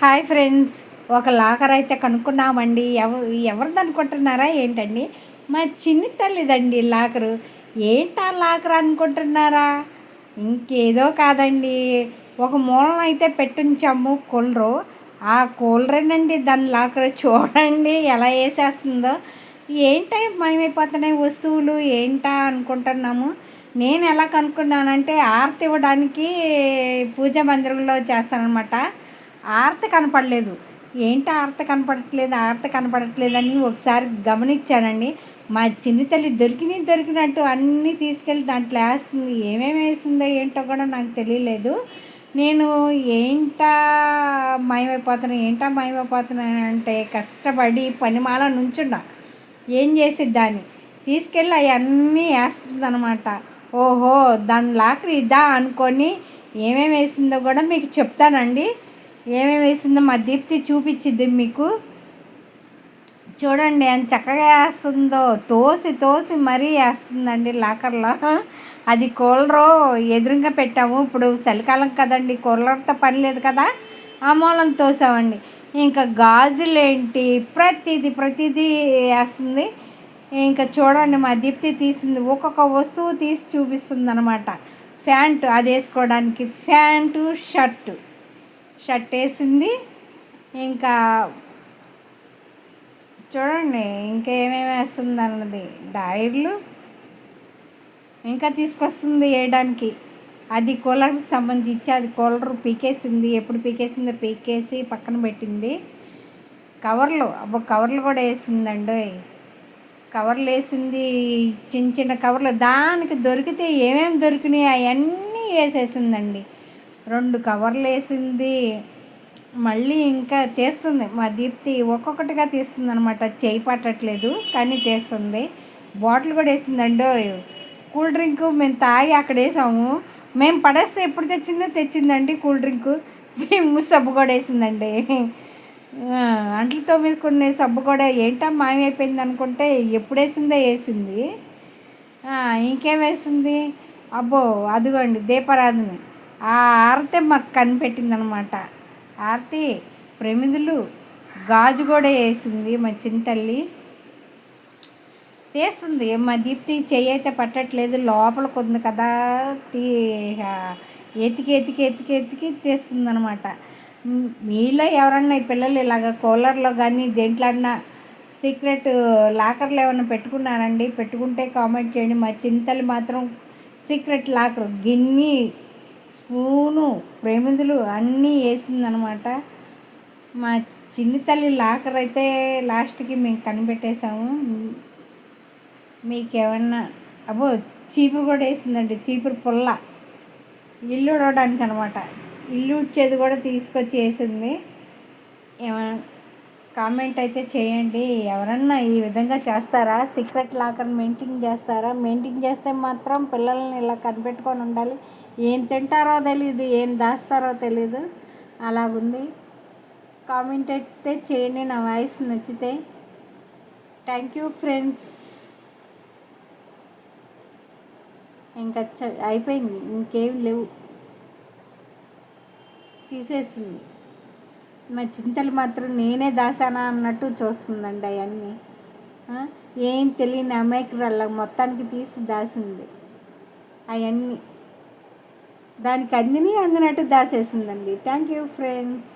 Hi friends ఒక locker అయితే కనుక్కున్నామండి. ఎవరు ఎవరిది అనుకుంటున్నారా ఏంటండి? మా చిన్ని తల్లిదండి లాకరు. ఏంటా లాకర్ అనుకుంటున్నారా? ఇంకేదో కాదండి. ఒక మూలన అయితే పెట్టుంచాము కూలరు. ఆ కూలరేనండి దాని లాకర్ చూడండి ఎలా వేసేస్తుందో. ఏంటో మయమైపోతున్నాయి వస్తువులు? ఏంటా అనుకుంటున్నాము. నేను ఎలా కనుక్కున్నానంటే ఆరతి ఇవ్వడానికి పూజా మందిరంలో చేస్తానన్నమాట. ఆర్త కనపడలేదు. ఏంటి ఆర్త కనపడట్లేదు ఆర్త కనపడట్లేదని ఒకసారి గమనించానండి. మా చిన్ని తల్లి దొరికిన దొరికినట్టు అన్నీ తీసుకెళ్ళి దాంట్లో వేస్తుంది. ఏమేమి వేసిందో ఏంటో కూడా నాకు తెలియలేదు. నేను ఏంటా మాయమైపోతున్నా ఏంటా మాయమైపోతున్నాను అంటే కష్టపడి పనిమాల నుంచున్నా. ఏం చేసేది దాన్ని? తీసుకెళ్ళి అవన్నీ వేస్తుంది అనమాట ఓహో దాని లాకరి ఇదా అనుకొని ఏమేమి వేసిందో కూడా మీకు చెప్తానండి. ఏమేమి వేసిందో మా దీప్తి చూపించింది మీకు. చూడండి ఎంత చక్కగా వేస్తుందో. తోసి తోసి మరీ వేస్తుందండి లాకర్లో. అది కూలరు ఎదురుగా పెట్టాము. ఇప్పుడు చలికాలం కదండి కూలర్తో పని లేదు కదా. ఆ మూలం తోసామండి. ఇంకా గాజులేంటి ప్రతిదీ ప్రతిదీ వేస్తుంది. ఇంకా చూడండి మా దీప్తి తీసింది. ఒక్కొక్క వస్తువు తీసి చూపిస్తుంది అనమాట ప్యాంటు అది వేసుకోవడానికి ప్యాంటు షర్టు. షర్ట్ వేసింది. ఇంకా చూడండి ఇంకేమేమి వేస్తుంది అన్నది. డైర్లు ఇంకా తీసుకొస్తుంది వేయడానికి. అది కూలర్కి సంబంధించి అది కూలర్ పీకేసింది. ఎప్పుడు పీకేసిందో పీకేసి పక్కన పెట్టింది. కవర్లు అబ్బో కవర్లు కూడా వేసిందండి. కవర్లు వేసింది చిన్న చిన్న కవర్లు. దానికి దొరికితే ఏమేమి దొరికినాయి అవన్నీ వేసేసిందండి. రెండు కవర్లు వేసింది మళ్ళీ ఇంకా తీస్తుంది. మా దీప్తి ఒక్కొక్కటిగా తీస్తుంది అనమాట చేయి పట్టట్లేదు కానీ తీస్తుంది. బాటిల్ కూడా వేసిందండి. కూల్ డ్రింక్ మేము తాగి అక్కడ వేసాము. మేము పడేస్తే ఎప్పుడు తెచ్చిందో తెచ్చిందండి కూల్ డ్రింక్. మేము సబ్బు కూడా వేసిందండి. అంట్లతో వేసుకునే సబ్బు కూడా ఏంటో మాయమైపోయింది అనుకుంటే ఎప్పుడు వేసిందో వేసింది. ఇంకేం వేసింది? అబ్బో అదిగోండి దీపారాధన. ఆ ఆరతే మాకు కనిపెట్టింది అనమాట ఆరతి ప్రమిదులు గాజు కూడా వేసింది మా చింతల్లి తల్లి. తీస్తుంది మా దీప్తి చెయ్యి అయితే పట్టట్లేదు లోపలికి ఉంది కదా తీ ఎతికి ఎతికి ఎతికి ఎతికి తీస్తుంది అనమాట మీలో ఎవరన్నా ఈ పిల్లలు ఇలాగ కూలర్లో కానీ దేంట్లో సీక్రెట్ లాకర్లు ఏమైనా పెట్టుకున్నారండి? పెట్టుకుంటే కామెంట్ చేయండి. మా చింతలు మాత్రం సీక్రెట్ లాకర్ గిన్ని స్పూను ప్రేమిదులు అన్నీ వేసిందనమాట. మా చిన్ని తల్లి లాకర్ అయితే లాస్ట్కి మేము కనిపెట్టేసాము మీకేమన్నా అబ్బో చీపురు కూడా వేసిందండి చీపురు పుల్ల. ఇల్లు ఉడవడానికి అనమాట ఇల్లు ఉడ్చేది కూడా తీసుకొచ్చి వేసింది. ఏమైనా కామెంట్ అయితే చేయండి. ఎవరన్నా ఈ విధంగా చేస్తారా? సీక్రెట్ లాకర్ మెయింటైన్ చేస్తారా? మెయింటైన్ చేస్తే మాత్రం పిల్లల్ని ఇలా కనిపెట్టుకొని ఉండాలి. ఏం తింటారో తెలీదు ఏం దాస్తారో తెలీదు. అలాగుంది. కామెంట్ అయితే చేయండి నా వాయిస్ నచ్చితే. Thank you friends. ఇంకా అయిపోయింది. ఇంకేం లేవు. తీసేసింది. మా చింతలు మాత్రం నేనే దాసానా అన్నట్టు చూస్తుందండి అవన్నీ. ఏం తెలియని అమాయకురాళ్ళ మొత్తానికి తీసి దాసింది. అవన్నీ. దానికి అందిని అందినట్టు దాసేసిందండి. Thank you friends